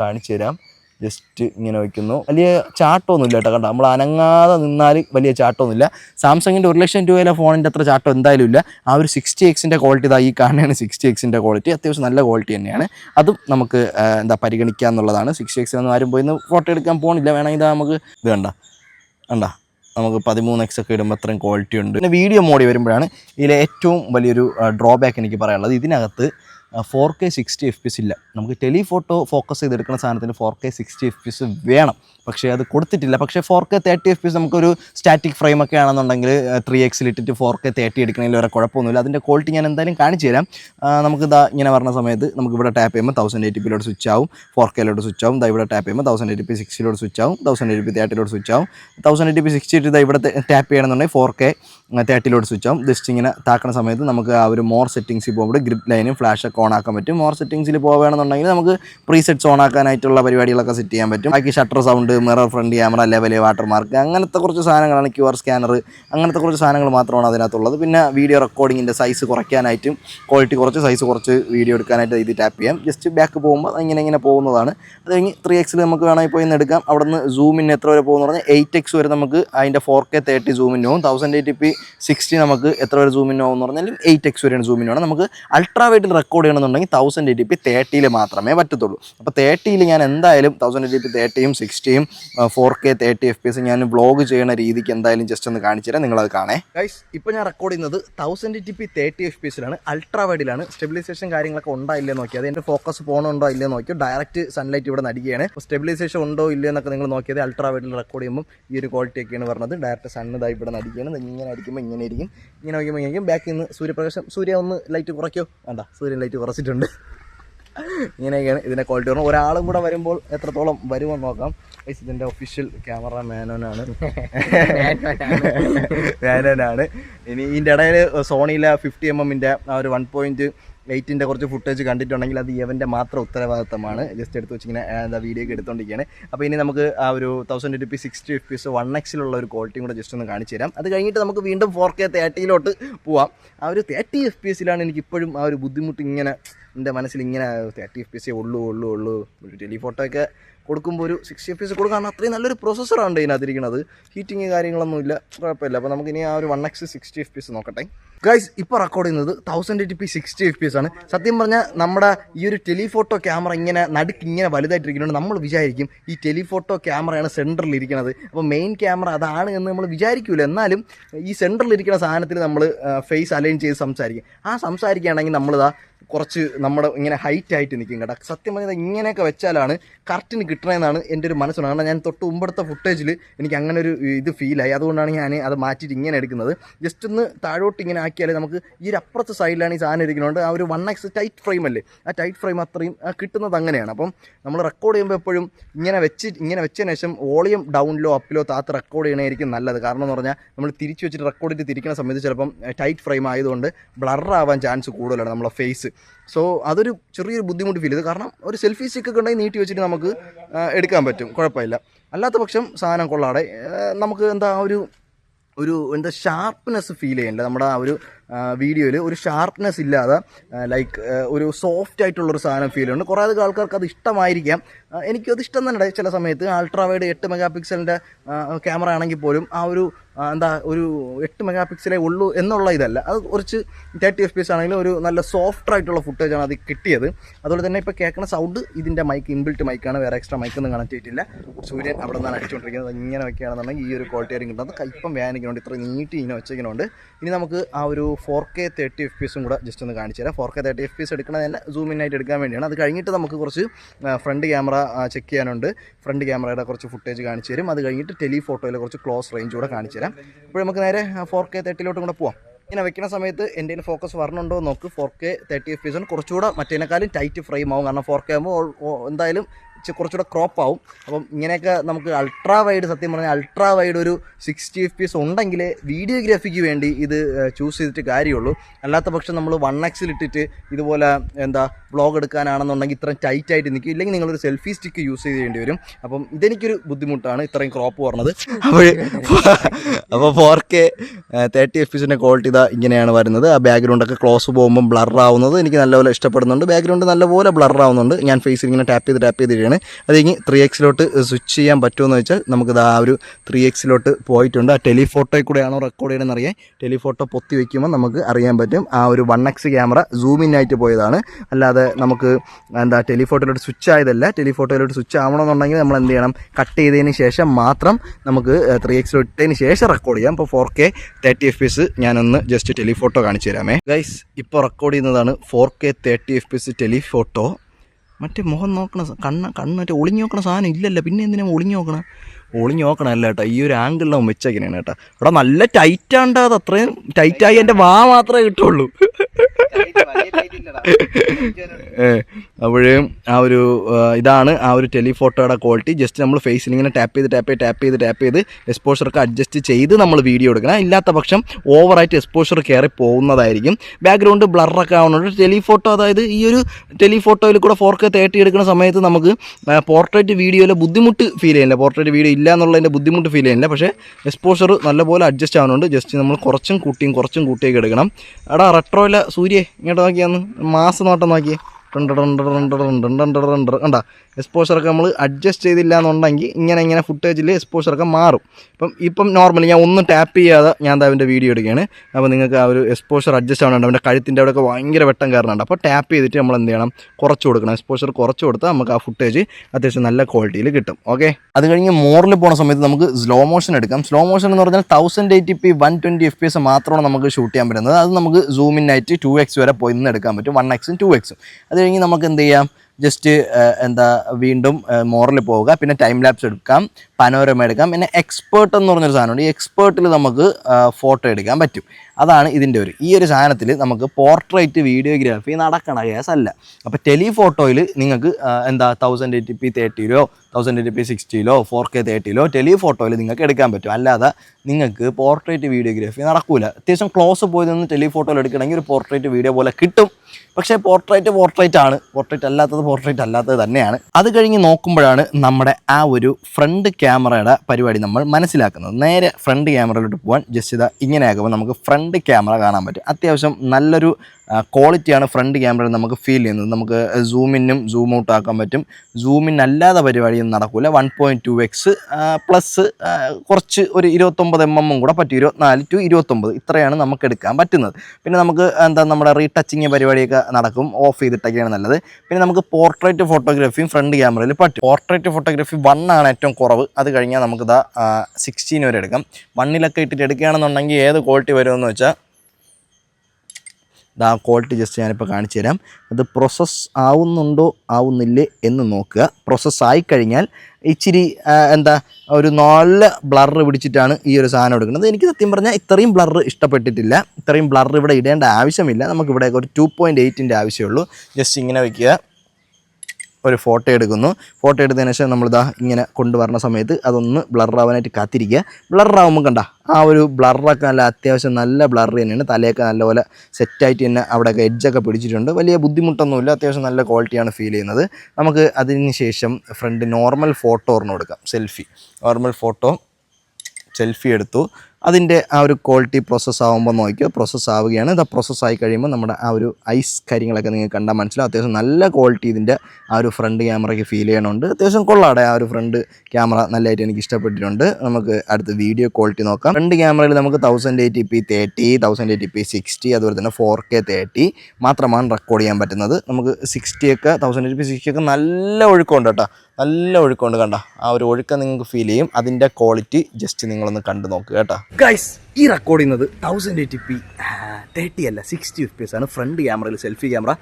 കാണിച്ചു തരാം ജസ്റ്റ് ഇങ്ങനെ വയ്ക്കുന്നു. വലിയ ചാട്ടമൊന്നുമില്ല കേട്ടോ കണ്ടോ? നമ്മൾ അനങ്ങാതെ നിന്നാൽ വലിയ ചാട്ടമൊന്നുമില്ല. സാംസങ്ങിന്റെ ഒരു ലക്ഷം രൂപയിലെ ഫോണിന്റെ അത്ര ചാട്ടം എന്തായാലും ഇല്ല. ആ ഒരു സിക്സ്റ്റി എക്സിന്റെ ക്വാളിറ്റി ഇതാ ഈ കാണുകയാണ് സിക്സ്റ്റി എക്സിന്റെ ക്വാളിറ്റി അത്യാവശ്യം നല്ല ക്വാളിറ്റി തന്നെയാണ്. അതും നമുക്ക് എന്താ പരിഗണിക്കുക എന്നുള്ളതാണ്. സിക്സ്റ്റി എക്സിനൊന്നും ആരും പോയി ഫോട്ടോ എടുക്കാൻ പോകണില്ല വേണമെങ്കിൽ ഇതാ നമുക്ക് ഇത് കണ്ട? കണ്ട? നമുക്ക് പതിമൂന്ന് എക്സ് ഒക്കെ ഇടുമ്പോൾ അത്രയും ക്വാളിറ്റി ഉണ്ട്. പിന്നെ വീഡിയോ മോഡി വരുമ്പോഴാണ് ഇതിലെ ഏറ്റവും വലിയൊരു ഡ്രോബാക്ക് എനിക്ക് പറയാനുള്ളത്. ഇതിനകത്ത് four K sixty F P S ഇല്ല. നമുക്ക് ടെലിഫോട്ടോ ഫോക്കസ് ചെയ്തെടുക്കുന്ന സാധനത്തിന് four K sixty F P S വേണം. പക്ഷേ അത് കൊടുത്തിട്ടില്ല. പക്ഷേ four K thirty F P S നമുക്കൊരു സ്റ്റാറ്റിക് ഫ്രെയിം ഒക്കെ ആണെന്നുണ്ടെങ്കിൽ ത്രീ എക്സിൽ ഇട്ടിട്ട് ഫോർ കെ തേർട്ടി എടുക്കണമെങ്കിൽ വരെ കുഴപ്പമൊന്നുമില്ല. അതിന്റെ ക്വാളിറ്റി ഞാൻ എന്തായാലും കാണിച്ചു തരാം. നമുക്ക് ഇതാ ഇങ്ങനെ പറഞ്ഞ സമയത്ത് നമുക്ക് ഇവിടെ ടാപ്പ് ചെയ്യുമ്പോൾ തൗസൻഡ് എയ്റ്റി പിയിലോട്ട് സ്വിച്ച് ആവും. ഫോർ കെയിലോട്ട് സ്വിച്ച് ആവും. ദാ ഇവിടെ ടാപ്പ് ചെയ്യുമ്പോൾ തൗസൻഡ് എയ്റ്റി പി സിക്സിലോട് സ്വിച്ച് ആവും. തൗസൻഡ് എയ്റ്റി പി തേർട്ടിലോട്ട് സ്വിച്ച് ആവും. തൗസൻഡ് എയ്റ്റി പി സിക്സ്റ്റി ഇട്ട് ഇവിടെ ടാപ്പ് ചെയ്യണമെന്നുണ്ടെങ്കിൽ ഫോർ കെ തേർട്ടിലോട്ട് സ്വിച്ച് ആവും. ജസ്റ്റ് ഇങ്ങനെ താക്കണ സമയത്ത് നമുക്ക് ആ ഒരു മോർ സെറ്റിങ്സിൽ പോകുമ്പോൾ ഗ്രിപ്പ് ലൈനും ഫ്ലാഷ് ഒക്കെ ഓൺ ആക്കാൻ പറ്റും. മോർ സെറ്റിങ്സിൽ പോവുകയാണെന്നുണ്ടെങ്കിൽ നമുക്ക് പ്രീസെറ്റ്സ് ഓൺ ആക്കാനായിട്ടുള്ള പരിപാടികളൊക്കെ സെറ്റ് ചെയ്യാൻ പറ്റും. ബാക്കി shutter sound mirror front camera level watermark അങ്ങനത്തെ കുറച്ച് സാധനങ്ങളാണ് ക്യു ആർ സ്കാനർ അങ്ങനത്തെ കുറച്ച് സാധനങ്ങൾ മാത്രമാണ് അതിനകത്തുള്ളത്. പിന്നെ വീഡിയോ റെക്കോർഡിങ്ങിന്റെ സൈസ് കുറയ്ക്കാനായിട്ടും ക്വാളിറ്റി കുറച്ച് സൈസ് കുറച്ച് വീഡിയോ എടുക്കാനായിട്ട് ഇത് ടാപ്പ് ചെയ്യാം. ജസ്റ്റ് ബാക്ക് പോകുമ്പോൾ ഇങ്ങനെ ഇങ്ങനെ പോകുന്നതാണ്. അത് കഴിഞ്ഞ് ത്രീ എക്സിൽ നമുക്ക് വേണമെങ്കിൽ പോയി എടുക്കാം. അവിടെ നിന്ന് സൂമിന് എത്ര വരെ പോകുന്നു പറഞ്ഞാൽ എയ്റ്റ് എക്സ് വരെ നമുക്ക് അതിന്റെ ഫോർ കെ തേർട്ടി സൂമിന് പോകും. തൗസൻഡ് എയ്റ്റി പി സിക്സ്റ്റി നമുക്ക് എത്ര വരെ സൂമിന് പോകും എന്ന് പറഞ്ഞാലും എയ്റ്റ് എക്സ് വരെയാണ് സൂമിന് വേണം. നമുക്ക് അൾട്രാ വൈറ്റിൽ റെക്കോർഡ് ചെയ്യണമെന്നുണ്ടെങ്കിൽ തൗസൻഡ് എ ഡി പി തേർട്ടിയിൽ മാത്രമേ പറ്റത്തുള്ളൂ. അപ്പോൾ തേർട്ടിയിൽ ഞാൻ എന്തായാലും തൗസൻഡ് എ ഡി പി തേർട്ടിയും സിക്സ്റ്റിയും four K thirty F P S ഞാൻ വ്ളോഗ് ചെയ്യുന്ന രീതിക്ക് എന്തായാലും ജസ്റ്റ് ഒന്ന് കാണിച്ചു തരാം. നിങ്ങളത് കാണേ. ഗൈസ് ഇപ്പോൾ ഞാൻ റെക്കോർഡ് ചെയ്യുന്നത് thousand eighty P thirty F P എസിലാണ് ultra വൈഡിലാണ് സ്റ്റെബിലൈസേഷൻ കാര്യങ്ങളൊക്കെ ഉണ്ടോ ഇല്ലേ നോക്കി അത് എന്റെ ഫോക്കസ് പോകണുണ്ടോ ഇല്ലേ നോക്കി ഡയറക്റ്റ് സൺലൈറ്റ് ഇവിടെ നടിക്കുകയാണ് അപ്പോൾ സ്റ്റെബിലൈസേഷൻ ഉണ്ടോ ഇല്ലയോ എന്നൊക്കെ നിങ്ങൾ നോക്കിയത് അൾട്രാ വൈഡിൽ റെക്കോർഡ് ചെയ്യുമ്പോൾ ഈ ഒരു ക്വാളിറ്റി ഒക്കെയാണ് പറഞ്ഞത്. ഡയറക്റ്റ് സണ്ണിതായി ഇവിടെ നടിക്കുകയാണ് ഇങ്ങനെ അടിക്കുമ്പോൾ ഇങ്ങനെ ഇരിക്കും. ഇങ്ങനെ നോക്കുമ്പോൾ ഇങ്ങനെ ബാക്കിൽ നിന്ന് സൂര്യപ്രകാശം. സൂര്യ ഒന്ന് ലൈറ്റ് കുറയ്ക്കോ. വേണ്ട സൂര്യൻ ലൈറ്റ് കുറച്ചിട്ടുണ്ട് ഇങ്ങനെയൊക്കെയാണ് ഇതിന്റെ ക്വാളിറ്റി പറഞ്ഞാൽ ഒരാളും കൂടെ വരുമ്പോൾ എത്രത്തോളം വരുമെന്ന് നോക്കാം. ഇതിന്റെ ഒഫീഷ്യൽ ക്യാമറ മാനോനാണ് മാനോനാണ് ഇനി ഇതിന്റെ ഇടയിൽ സോണിയിലെ ഫിഫ്റ്റി എം എമ്മിന്റെ ആ ഒരു വൺ പോയിന്റ് എയ്റ്റിന്റെ കുറച്ച് ഫുട്ടേജ് കണ്ടിട്ടുണ്ടെങ്കിൽ അത് ഇവന്റെ മാത്രം ഉത്തരവാദിത്തമാണ്. ജസ്റ്റ് എടുത്ത് വെച്ചിങ്ങനെ എന്താ വീഡിയോ ഒക്കെ എടുത്തോണ്ടിരിക്കുകയാണ് അപ്പോൾ ഇനി നമുക്ക് ആ ഒരു thousand rupee sixty F P S one എക്സിലുള്ള ഒരു ക്വാളിറ്റിയും കൂടെ ജസ്റ്റ് ഒന്ന് കാണിച്ചു തരാം. അത് കഴിഞ്ഞിട്ട് നമുക്ക് വീണ്ടും ഫോർ കെ തേർട്ടിയിലോട്ട് പോവാം. ആ ഒരു തേർട്ടി എഫ് പി എസിലാണ് എനിക്കിപ്പോഴും ആ ഒരു ബുദ്ധിമുട്ട് ഇങ്ങനെ എന്റെ മനസ്സിൽ ഇങ്ങനെ തേർട്ടി എഫ് പി എസേ ഉള്ളൂ ഉള്ളൂ ഉള്ളൂ. ഒരു ടെലിഫോട്ടോ ഒക്കെ കൊടുക്കുമ്പോൾ ഒരു സിക്സ്റ്റി എഫ് പി എസ് കൊടുക്കാൻ അത്രയും നല്ലൊരു പ്രോസസ്സറാണ് ഇതിനകത്തിരിക്കുന്നത് ഹീറ്റിങ് കാര്യങ്ങളൊന്നുമില്ല കുഴപ്പമില്ല. അപ്പോൾ നമുക്കിനി ആ ഒരു one X sixty F P S നോക്കട്ടെ. ഗൈസ് ഇപ്പോൾ റെക്കോർഡ് ചെയ്യുന്നത് thousand eighty P sixty F P S ആണ്. സത്യം പറഞ്ഞാൽ നമ്മുടെ ഈ ഒരു ടെലിഫോട്ടോ ക്യാമറ ഇങ്ങനെ നടുക്ക് ഇങ്ങനെ വലുതായിട്ടിരിക്കുന്നുണ്ട്. നമ്മൾ വിചാരിക്കും ഈ ടെലിഫോട്ടോ ക്യാമറയാണ് സെന്ററിൽ ഇരിക്കുന്നത് അപ്പോൾ മെയിൻ ക്യാമറ അതാണ് എന്ന് നമ്മൾ വിചാരിക്കില്ല എന്നാലും ഈ സെന്ററിൽ ഇരിക്കുന്ന സാധനത്തിൽ നമ്മൾ ഫേസ് അലൈൻ ചെയ്ത് സംസാരിക്കും. ആ സംസാരിക്കുകയാണെങ്കിൽ നമ്മളിതാ കുറച്ച് നമ്മുടെ ഇങ്ങനെ ഹൈറ്റ് ആയിട്ട് നിൽക്കും കേട്ടോ. സത്യം പറഞ്ഞാൽ ഇങ്ങനെയൊക്കെ വെച്ചാലാണ് കറക്റ്റിന് കിട്ടണമെന്നാണ് എന്റെ ഒരു മനസ്സിലാണ് കാരണം ഞാൻ തൊട്ട് മുമ്പടുത്ത ഫുട്ടേജിൽ എനിക്ക് അങ്ങനെ ഒരു ഇത് ഫീലായി അതുകൊണ്ടാണ് ഞാൻ അത് മാറ്റിയിട്ട് ഇങ്ങനെ എടുക്കുന്നത്. ജസ്റ്റ് ഒന്ന് താഴോട്ട് ഇങ്ങനെ ആക്കിയാലേ നമുക്ക് ഈ ഒരു അപ്പുറത്തെ സൈഡിലാണ് ഈ സാധനം ഇരിക്കുന്നതുകൊണ്ട് ആ ഒരു വൺ എക്സ് ടൈറ്റ് ഫ്രെയിം അല്ലേ? ആ ടൈറ്റ് ഫ്രെയിം അത്രയും കിട്ടുന്നത് അങ്ങനെയാണ്. അപ്പം നമ്മൾ റെക്കോർഡ് ചെയ്യുമ്പോൾ എപ്പോഴും ഇങ്ങനെ വെച്ച് ഇങ്ങനെ വെച്ചതിന് ശേഷം വോളിയം ഡൗണിലോ അപ്പിലോ താത്ത് റെക്കോർഡ് ചെയ്യണമായിരിക്കും നല്ലത്. കാരണം എന്ന് പറഞ്ഞാൽ നമ്മൾ തിരിച്ച് വെച്ചിട്ട് റെക്കോർഡ് ചെയ്ത് തിരിക്കുന്ന സമയത്ത് ചിലപ്പം ടൈറ്റ് ഫ്രെയിം ആയതുകൊണ്ട് ബ്ലർ ആവാൻ ചാൻസ് കൂടുതലാണ് നമ്മളെ ഫേസ് സോ അതൊരു ചെറിയൊരു ബുദ്ധിമുട്ട് ഫീൽ ചെയ്ത്. കാരണം ഒരു സെൽഫി സ്റ്റിക്ക് ഒക്കെ ഉണ്ടെങ്കിൽ നീട്ടി വെച്ചിട്ട് നമുക്ക് എടുക്കാൻ പറ്റും. കുഴപ്പമില്ല. അല്ലാത്ത പക്ഷം സാധനം കൊള്ളാടെ നമുക്ക് എന്താ ഒരു ഒരു എന്താ ഷാർപ്പ്നെസ് ഫീൽ ചെയ്യണ്ടേ? നമ്മുടെ ആ ഒരു വീഡിയോയിൽ ഒരു ഷാർപ്നെസ് ഇല്ലാതെ ലൈക്ക് ഒരു സോഫ്റ്റ് ആയിട്ടുള്ളൊരു സാധനം ഫീൽ ചെയ്യുന്നുണ്ട്. കുറേ അധികം ആൾക്കാർക്ക് അത് ഇഷ്ടമായിരിക്കാം. എനിക്കത് എനിക്കും അത് ഇഷ്ടം തന്നെ ചില സമയത്ത് അൾട്രാ വൈഡ് എട്ട് മെഗാ പിക്സലിന്റെ ക്യാമറ ആണെങ്കിൽ പോലും ആ ഒരു എന്താ ഒരു എട്ട് മെഗാ പിക്സലേ ഉള്ളൂ എന്നുള്ള ഇതല്ല. അത് കുറച്ച് തേർട്ടി എഫ് പി എസ് ആണെങ്കിലും ഒരു നല്ല സോഫ്റ്റ് ആയിട്ടുള്ള ആണ് അത് കിട്ടിയത്. അതുപോലെ തന്നെ ഇപ്പോൾ കേൾക്കുന്ന സൗണ്ട് ഇതിന്റെ മൈക്ക് ഇൻബിൽറ്റ് മൈക്കാണ് വേറെ എക്സ്ട്രാ മൈക്കൊന്നും കണക്ട് ചെയ്തിട്ടില്ല സൂര്യൻ അവിടെ നിന്നാണ് അടിച്ചുകൊണ്ടിരിക്കുന്നത്. ഇങ്ങനെ വയ്ക്കുകയാണെന്നുണ്ടെങ്കിൽ ഈ ഒരു ക്വാളിറ്റി ആയിരിക്കും. കിട്ടുന്നത് കൈപ്പം വേദനിക്കുന്നുണ്ട് ഇത്ര നീട്ടി ഇങ്ങനെ വെച്ചേക്കുന്നുണ്ട് ഇനി നമുക്ക് ആ ഒരു ഫോർ കെ തേർട്ടി എഫ് പീസും കൂടെ ജസ്റ്റ് ഒന്ന് കാണിച്ചു തരാം. Four K thirty F P S എടുക്കണത് തന്നെ സൂം ഇൻ ആയിട്ട് എടുക്കാൻ വേണ്ടിയാണ്. അത് കഴിഞ്ഞിട്ട് നമുക്ക് കുറച്ച് ഫ്രണ്ട് ക്യാമറ ചെക്ക് ചെയ്യാനുണ്ട്. ഫ്രണ്ട് ക്യാമറയുടെ കുറച്ച് ഫുട്ടേജ് കാണിച്ചു തരും. അത് കഴിഞ്ഞിട്ട് ടെലിഫോട്ടോയിലെ കുറച്ച് ക്ലോസ് റേഞ്ച് കൂടെ കാണിച്ചു തരാം. ഇപ്പോൾ നമുക്ക് നേരെ ഫോർ കെ തേർട്ടിയിലോട്ടും കൂടെ പോവാം. ഇങ്ങനെ വെക്കുന്ന സമയത്ത് എന്റെ ഫോക്കസ് വരണുണ്ടോ നോക്ക്. Four K thirty F P S കുറച്ചുകൂടെ മറ്റേനേക്കാളും ടൈറ്റ് ഫ്രെയിം ആവും. കാരണം ഫോർ കെ ആകുമ്പോൾ എന്തായാലും കുറച്ചുകൂടെ ക്രോപ്പ് ആവും. അപ്പം ഇങ്ങനെയൊക്കെ നമുക്ക് അൾട്രാ വൈഡ് സത്യം പറഞ്ഞാൽ അൾട്രാ വൈഡ് ഒരു സിക്സ്റ്റി എഫ് പി എസ് ഉണ്ടെങ്കിൽ വീഡിയോഗ്രാഫിക്ക് വേണ്ടി ഇത് ചൂസ് ചെയ്തിട്ട് കാര്യമുള്ളൂ. അല്ലാത്ത പക്ഷം നമ്മൾ വൺ എക്സിൽ ഇട്ടിട്ട് ഇതുപോലെ എന്താ ബ്ലോഗ് എടുക്കാനാണെന്നുണ്ടെങ്കിൽ ഇത്രയും ടൈറ്റ് ആയിട്ട് നിൽക്കും. ഇല്ലെങ്കിൽ നിങ്ങളൊരു സെൽഫി സ്റ്റിക്ക് യൂസ് ചെയ്യേണ്ടി വരും. അപ്പം ഇതെനിക്കൊരു ബുദ്ധിമുട്ടാണ് ഇത്രയും ക്രോപ്പ് പറഞ്ഞത്. അപ്പോൾ അപ്പോൾ ഫോർ കെ തേർട്ടി എഫ് പിസിന്റെ ക്വാളിറ്റി ഇതാ ഇങ്ങനെയാണ് വരുന്നത്. ആ ബാക്ക്ഗ്രൗണ്ടൊക്കെ ക്ലോസ് പോകുമ്പോൾ ബ്ലർ ആവുന്നത് എനിക്ക് നല്ലപോലെ ഇഷ്ടപ്പെടുന്നുണ്ട്. ബാക്ക്ഗ്രൗണ്ട് നല്ലപോലെ ബ്ലർ ആവുന്നുണ്ട്. ഞാൻ ഫേസിൽ ഇങ്ങനെ ടാപ്പ് ചെയ്ത് ടാപ്പ് ചെയ്തിട്ടാണ് അത് ഇനി ത്രീ എക്സിലോട്ട് സ്വിച്ച് ചെയ്യാൻ പറ്റുമെന്ന് വെച്ചാൽ നമുക്കിത് ആ ഒരു ത്രീ എക്സിലോട്ട് പോയിട്ടുണ്ട്. ആ ടെലിഫോട്ടോയിൽ കൂടെയാണോ റെക്കോർഡ് ചെയ്യണമെന്ന് അറിയാം ടെലിഫോട്ടോ പൊത്തി വയ്ക്കുമ്പോൾ നമുക്ക് അറിയാൻ പറ്റും. ആ ഒരു one X camera zoom in ആയിട്ട് പോയതാണ്. അല്ലാതെ നമുക്ക് എന്താ ടെലിഫോട്ടോയിലോട്ട് സ്വിച്ച് ആയതല്ല. ടെലിഫോട്ടോയിലോട്ട് സ്വിച്ച് ആവണമെന്നുണ്ടെങ്കിൽ നമ്മൾ എന്ത് ചെയ്യണം? കട്ട് ചെയ്തതിന് ശേഷം മാത്രം നമുക്ക് ത്രീ എക്സിലോട്ട് ഇട്ടതിന് ശേഷം റെക്കോർഡ് ചെയ്യാം. ഇപ്പോൾ four K thirty F P S ഞാനൊന്ന് ജസ്റ്റ് ടെലിഫോട്ടോ കാണിച്ചു തരാമേ. ഗൈസ് ഇപ്പോൾ റെക്കോർഡ് ചെയ്യുന്നതാണ് four K thirty F P S telephoto. മറ്റേ മുഖം നോക്കണ കണ്ണ് കണ്ണ് മറ്റേ ഒളിഞ്ഞു നോക്കണ സാധനം ഇല്ലല്ലോ. പിന്നെ എന്തിനാ ഒളിഞ്ഞു നോക്കണം? ഒളിഞ്ഞു നോക്കണം കേട്ടോ. ഈ ഒരു ആംഗിളിലാവും വെച്ചേക്കണേണ് കേട്ടോ. ഇവിടെ നല്ല ടൈറ്റ് ആണ്ട് അത് അത്രയും ടൈറ്റായി എന്റെ വാ മാത്രമേ കിട്ടുള്ളൂ. അപ്പോഴും ആ ഒരു ഇതാണ് ആ ഒരു ടെലിഫോട്ടോയുടെ ക്വാളിറ്റി ജസ്റ്റ് നമ്മൾ ഫേസിൽ ഇങ്ങനെ ടാപ്പ് ചെയ്ത് ടാപ്പ് ചെയ്ത് ടാപ്പ് ചെയ്ത് ടാപ്പ് ചെയ്ത് എക്സ്പോഷറൊക്കെ അഡ്ജസ്റ്റ് ചെയ്ത് നമ്മൾ വീഡിയോ എടുക്കണം. ഇല്ലാത്ത പക്ഷം ഓവറായിട്ട് എക്സ്പോഷർ കയറി പോകുന്നതായിരിക്കും. ബാക്ക്ഗ്രൗണ്ട് ബ്ലറൊക്കെ ആവുന്നുണ്ട്. ടെലിഫോട്ടോ അതായത് ഈ ഒരു ടെലിഫോട്ടോയിൽ കൂടെ ഫോർ കെ തേർട്ടി എടുക്കുന്ന സമയത്ത് നമുക്ക് പോർട്രേറ്റ് വീഡിയോയിലെ ബുദ്ധിമുട്ട് ഫീൽ ചെയ്യില്ല പോർട്രേറ്റ് വീഡിയോ ഇല്ല എന്നുള്ളതിന്റെ ബുദ്ധിമുട്ട് ഫീൽ ചെയ്യുന്നില്ല. പക്ഷേ എക്സ്പോഷർ നല്ലപോലെ അഡ്ജസ്റ്റ് ആവുന്നുണ്ട്. ജസ്റ്റ് നമ്മൾ കുറച്ചും കൂട്ടിയും കുറച്ചും കൂട്ടിയൊക്കെ എടുക്കണം. എടാ റെട്രോയിലെ സൂര്യ ഇങ്ങോട്ട് നോക്കിയാന്ന്. മാസം നോട്ടം നോക്കിയേ. കണ്ട? എക്സ്പോഷറൊക്കെ നമ്മൾ അഡ്ജസ്റ്റ് ചെയ്തില്ല എന്നുണ്ടെങ്കിൽ ഇങ്ങനെ ഇങ്ങനെ ഫുട്ടേജിൽ എക്സ്പോഷറൊക്കെ മാറും. ഇപ്പം ഇപ്പം നോർമലി ഞാൻ ഒന്നും ടാപ്പ് ചെയ്യാതെ ഞാൻ അവന്റെ വീഡിയോ എടുക്കുകയാണ്. അപ്പോൾ നിങ്ങൾക്ക് ആ ഒരു എക്സ്പോഷർ അഡ്ജസ്റ്റ് ആവുന്നുണ്ട് അവന്റെ കഴുത്തിന്റെ അവിടെയൊക്കെ ഭയങ്കര വെട്ടം കയറുന്നുണ്ട് അപ്പോൾ ടാപ്പ് ചെയ്തിട്ട് നമ്മൾ എന്ത് ചെയ്യണം? കുറച്ച് കൊടുക്കണം. എക്സ്പോഷർ കുറച്ച് കൊടുത്താൽ നമുക്ക് ആ ഫുട്ടേജ് അത്യാവശ്യം നല്ല ക്വാളിറ്റിയിൽ കിട്ടും. ഓക്കെ അത് കഴിഞ്ഞ് മോറിൽ പോകുന്ന സമയത്ത് നമുക്ക് സ്ലോ മോഷൻ എടുക്കാം. സ്ലോ മോഷൻ എന്ന് പറഞ്ഞാൽ thousand eighty P one twenty F P S മാത്രമാണ് നമുക്ക് ഷൂട്ട് ചെയ്യാൻ പറ്റുന്നത്. അത് നമുക്ക് സൂമിനായിട്ട് ടു എക്സ് വരെ പോയി നിന്ന് എടുക്കാൻ പറ്റും. വൺ എക്സും ടു എക്സും അത് കഴിഞ്ഞ് നമുക്ക് എന്ത് ചെയ്യാം? ജസ്റ്റ് എന്താ വീണ്ടും മോറിൽ പോവുക. പിന്നെ ടൈം ലാപ്സ് എടുക്കാം. പനോരമ എടുക്കാം. പിന്നെ എക്സ്പേർട്ട് എന്ന് പറഞ്ഞൊരു സാധനമുണ്ട്. ഈ എക്സ്പേർട്ടിൽ നമുക്ക് ഫോട്ടോ എടുക്കാൻ പറ്റും. അതാണ് ഇതിന്റെ ഒരു ഈ ഒരു സാധനത്തിൽ നമുക്ക് പോർട്രേറ്റ് വീഡിയോഗ്രാഫി നടക്കണ കേസല്ല അപ്പോൾ ടെലിഫോട്ടോയിൽ നിങ്ങൾക്ക് എന്താ തൗസൻഡ് എയ്റ്റി പി തേർട്ടിയിലോ തൗസൻഡ് എയ്റ്റി പി സിക്സ്റ്റിയിലോ ഫോർ കെ തേർട്ടിയിലോ ടെലിഫോട്ടോയിൽ നിങ്ങൾക്ക് എടുക്കാൻ പറ്റും. അല്ലാതെ നിങ്ങൾക്ക് പോർട്രേറ്റ് വീഡിയോഗ്രാഫി നടക്കില്ല അത്യാവശ്യം ക്ലോസ് പോയി നിന്ന് ടെലിഫോട്ടോയിൽ എടുക്കണമെങ്കിൽ ഒരു പോർട്രേറ്റ് വീഡിയോ പോലെ കിട്ടും. പക്ഷേ പോർട്രേറ്റ് പോർട്രേറ്റ് ആണ്. പോർട്രേറ്റ് അല്ലാത്തത് പോർട്രേറ്റ് അല്ലാത്തത് തന്നെയാണ്. അത് കഴിഞ്ഞ് നോക്കുമ്പോഴാണ് നമ്മുടെ ആ ഒരു ഫ്രണ്ട് ക്യാമറയുടെ പരിപാടി നമ്മൾ മനസ്സിലാക്കുന്നത്. നേരെ ഫ്രണ്ട് ക്യാമറയിലോട്ട് പോകാൻ ജസ്റ്റ് ഇതാ ഇങ്ങനെ ആകുമ്പോൾ നമുക്ക് ഫ്രണ്ട് ക്യാമറ കാണാൻ പറ്റും. അത്യാവശ്യം നല്ലൊരു ക്വാളിറ്റിയാണ് ഫ്രണ്ട് ക്യാമറയിൽ നമുക്ക് ഫീൽ ചെയ്യുന്നത്. നമുക്ക് സൂമിനും സൂം ഔട്ട് ആക്കാൻ പറ്റും. സൂമിൻ അല്ലാതെ പരിപാടിയൊന്നും നടക്കില്ല one point two X plus കുറച്ച് ഒരു ഇരുപത്തൊമ്പത് എം എമ്മും കൂടെ പറ്റും. ഇരുപത്തിനാല് ടു ഇരുപത്തൊമ്പത് ഇത്രയാണ് നമുക്ക് എടുക്കാൻ പറ്റുന്നത്. പിന്നെ നമുക്ക് എന്താ നമ്മുടെ റീടച്ചിങ് പരിപാടിയൊക്കെ നടക്കും. ഓഫ് ചെയ്തിട്ടൊക്കെയാണ് നല്ലത്. പിന്നെ നമുക്ക് പോർട്രേറ്റ് ഫോട്ടോഗ്രാഫിയും ഫ്രണ്ട് ക്യാമറയിൽ പറ്റും. പോർട്രേറ്റ് ഫോട്ടോഗ്രാഫി വൺ ആണ് ഏറ്റവും കുറവ്. അത് കഴിഞ്ഞാൽ നമുക്കിതാ സിക്സ്റ്റീൻ വരെ എടുക്കാം. വണ്ണിലൊക്കെ ഇട്ടിട്ട് എടുക്കുകയാണെന്നുണ്ടെങ്കിൽ ഏത് ക്വാളിറ്റി വരുമെന്ന് വെച്ചാൽ ഇതാ ക്വാളിറ്റി ജസ്റ്റ് ഞാനിപ്പോൾ കാണിച്ചു തരാം അത് പ്രോസസ്സ് ആവുന്നുണ്ടോ ആവുന്നില്ലേ എന്ന് നോക്കുക. പ്രോസസ്സ് ആയിക്കഴിഞ്ഞാൽ ഇച്ചിരി എന്താ ഒരു നല്ല ബ്ലറ് പിടിച്ചിട്ടാണ് ഈ ഒരു സാധനം എടുക്കുന്നത്. എനിക്ക് സത്യം പറഞ്ഞാൽ ഇത്രയും ബ്ലർ ഇഷ്ടപ്പെട്ടിട്ടില്ല. ഇത്രയും ബ്ലർ ഇവിടെ ഇടേണ്ട ആവശ്യമില്ല. നമുക്കിവിടെ ഒരു ടു പോയിന്റ് എയ്റ്റിന്റെ ആവശ്യമുള്ളൂ. ജസ്റ്റ് ഇങ്ങനെ വയ്ക്കുക ഒരു ഫോട്ടോ എടുക്കുന്നു. ഫോട്ടോ എടുത്തതിന് ശേഷം നമ്മളിതാ ഇങ്ങനെ കൊണ്ടുവരുന്ന സമയത്ത് അതൊന്ന് ബ്ലറാവാനായിട്ട് കാത്തിരിക്കുക. ബ്ലറാവുമ്പോൾ കണ്ട ആ ഒരു ബ്ലറൊക്കെ നല്ല അത്യാവശ്യം നല്ല ബ്ലർ തന്നെയാണ്. തലയൊക്കെ നല്ലപോലെ സെറ്റായിട്ട് തന്നെ അവിടെയൊക്കെ എഡ്ജൊക്കെ പിടിച്ചിട്ടുണ്ട്. വലിയ ബുദ്ധിമുട്ടൊന്നുമില്ല അത്യാവശ്യം നല്ല ക്വാളിറ്റിയാണ് ഫീൽ ചെയ്യുന്നത്. നമുക്ക് അതിന് ശേഷം ഫ്രണ്ട് നോർമൽ ഫോട്ടോ ഒരെണ്ണം എടുക്കാം. സെൽഫി നോർമൽ ഫോട്ടോ സെൽഫി എടുത്തു. അതിന്റെ ആ ഒരു ക്വാളിറ്റി പ്രോസസ്സ് ആകുമ്പോൾ നോക്കിയോ പ്രോസസ്സ് ആവുകയാണ്. ഇത് പ്രോസസ്സ് ആയി കഴിയുമ്പോൾ നമ്മുടെ ആ ഒരു ഐസ് കാര്യങ്ങളൊക്കെ നിങ്ങൾക്ക് കണ്ടാൽ മനസ്സിലാവും. അത്യാവശ്യം നല്ല ക്വാളിറ്റി ഇതിന്റെ ആ ഒരു ഫ്രണ്ട് ക്യാമറയ്ക്ക് ഫീൽ ചെയ്യണമുണ്ട് അത്യാവശ്യം കൊള്ളാടെ ആ ഒരു ഫ്രണ്ട് ക്യാമറ നല്ലതായിട്ട് എനിക്ക് ഇഷ്ടപ്പെട്ടിട്ടുണ്ട്. നമുക്ക് അടുത്ത വീഡിയോ ക്വാളിറ്റി നോക്കാം. ഫ്രണ്ട് ക്യാമറയിൽ നമുക്ക് thousand eighty P thirty thousand eighty P sixty അതുപോലെ തന്നെ ഫോർ കെ തേർട്ടി മാത്രമാണ് റെക്കോർഡ് ചെയ്യാൻ പറ്റുന്നത്. നമുക്ക് സിക്സ്റ്റിയൊക്കെ തൗസൻഡ് എയ്റ്റി പി സിക്സ്റ്റിയൊക്കെ നല്ല ഒഴുക്കമുണ്ട് കേട്ടോ. നല്ല ഒഴുക്കുണ്ട് കണ്ട. ആ ഒരു ഒഴുക്കം നിങ്ങൾക്ക് ഫീൽ ചെയ്യും. അതിന്റെ ക്വാളിറ്റി ജസ്റ്റ് നിങ്ങളൊന്ന് കണ്ടു നോക്കുക കേട്ടോ. ഗൈസ് ഈ റെക്കോർഡ് ചെയ്യുന്നത് തൗസൻഡ് എയ്റ്റി പി തേർട്ടി അല്ല സിക്സ്റ്റി എഫ് പി എസ് ആണ്. ഫ്രണ്ട് ക്യാമറയിൽ സെൽഫി ക്യാമറ